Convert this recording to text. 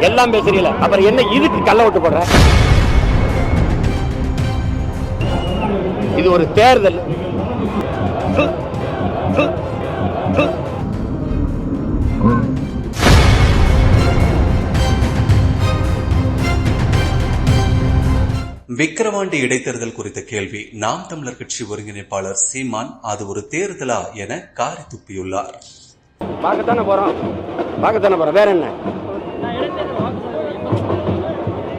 எல்லாம் பேசுறீல அப்புறம் என்ன இதுக்கு கள்ள ஓட்டு போடுற? இது ஒரு தேர்தல். விக்கிரவாண்டி இடைத்தேர்தல் குறித்த கேள்வி நாம் தமிழர் கட்சி ஒருங்கிணைப்பாளர் சீமான் அது ஒரு தேர்தலா என காரி துப்பியுள்ளார். பார்க்கத்தானே போறோம். பார்க்கத்தானே போறோம். வேற என்ன?